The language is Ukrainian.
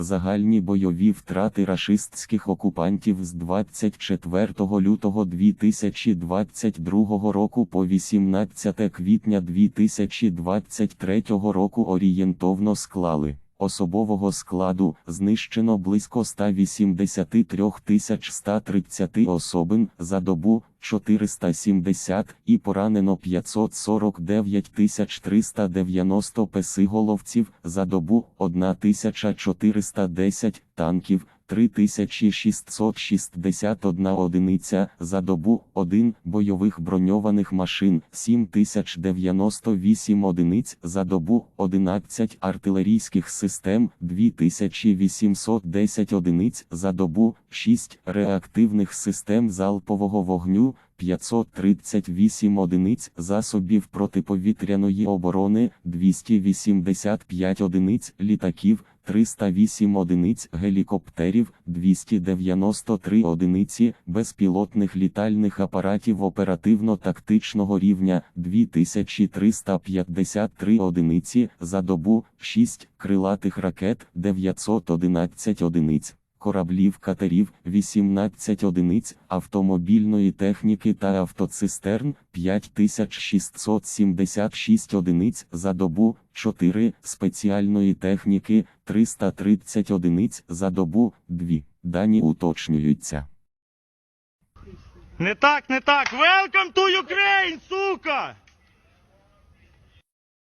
Загальні бойові втрати рашистських окупантів з 24 лютого 2022 року по 18 квітня 2023 року орієнтовно склали. Особового складу знищено близько 183 130 особин за добу 470 і поранено 549 390 песиголовців за добу 1410 танків 3661 одиниця за добу 1 бойових броньованих машин 7098 одиниць за добу 11 артилерійських систем 2810 одиниць за добу 6 реактивних систем залпового вогню 538 одиниць засобів протиповітряної оборони 285 одиниць літаків 308 одиниць гелікоптерів, 293 одиниці безпілотних літальних апаратів оперативно-тактичного рівня, 2353 одиниці за добу, 6 крилатих ракет, 911 одиниць. Кораблів катерів 18 одиниць, автомобільної техніки та автоцистерн 5676 одиниць за добу, 4 спеціальної техніки 330 одиниць за добу, 2. Дані уточнюються. Не так, не так. Welcome to Ukraine, сука!